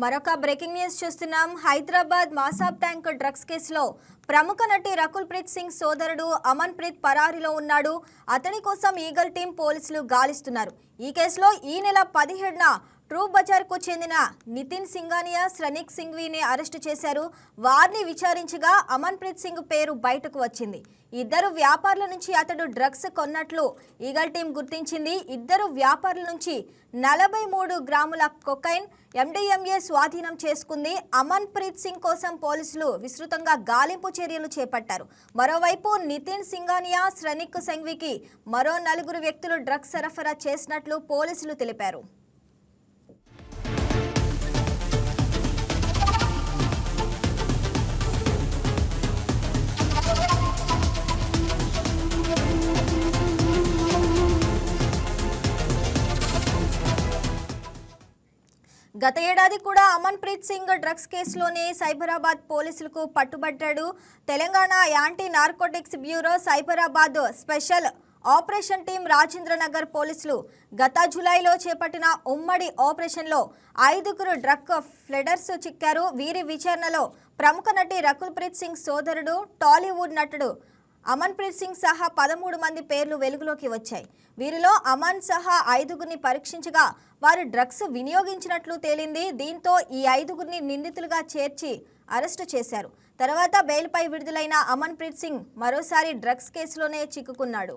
మరొక breaking news చూస్తున్నాం. Hyderabad Masab tank drugs కేసులో ప్రముఖ నటి రకుల్ ప్రీత్ సింగ్ సోదరుడు అమన్ ప్రీత్ పరారీలో ఉన్నాడు. అతని కోసం ఈగల్ టీం పోలీసులు గాలిస్తున్నారు. ఈ కేసులో ఈ నెల పదిహేడున ట్రూ బజార్కు చెందిన నితిన్ సింగానియా శ్రనిక్ సింఘ్వీని అరెస్టు చేశారు. వారిని విచారించగా అమన్ప్రీత్ సింగ్ పేరు బయటకు వచ్చింది. ఇద్దరు వ్యాపారుల నుంచి అతడు డ్రగ్స్ కొన్నట్లు ఈగల్ టీం గుర్తించింది. ఇద్దరు వ్యాపారుల నుంచి నలభై మూడు గ్రాముల కొకైన్ ఎండిఎంఏ స్వాధీనం చేసుకుంది. అమన్ప్రీత్ సింగ్ కోసం పోలీసులు విస్తృతంగా గాలింపు చర్యలు చేపట్టారు. మరోవైపు నితిన్ సింగానియా శ్రనిక్ సంఘ్వికి మరో నలుగురు వ్యక్తులు డ్రగ్స్ సరఫరా చేసినట్లు పోలీసులు తెలిపారు. గత ఏడాది కూడా అమన్ ప్రీత్ సింగ్ డ్రగ్స్ కేసులోనే సైబరాబాద్ పోలీసులకు పట్టుబట్టాడు Telangana anti narcotics bureau Cyberabad special operation team Rajendranagar పోలీసులు గత జూలైలో చేపట్టిన ఉమ్మడి ఆపరేషన్లో ఐదుగురు డ్రగ్ ఫ్లెడర్స్ చిక్కారు. వీరి విచారణలో ప్రముఖ నటి రకుల్ ప్రీత్ సింగ్ సోదరుడు టాలీవుడ్ నటుడు అమన్ప్రీత్ సింగ్ సహా పదమూడు మంది పేర్లు వెలుగులోకి వచ్చాయి. వీరిలో అమన్ సహా ఐదుగురిని పరీక్షించగా వారు డ్రగ్స్ వినియోగించినట్లు తేలింది. దీంతో ఈ ఐదుగురిని నిందితులుగా చేర్చి అరెస్టు చేశారు. తర్వాత బెయిల్పై విడుదలైన అమన్ప్రీత్ సింగ్ మరోసారి డ్రగ్స్ కేసులోనే చిక్కుకున్నాడు.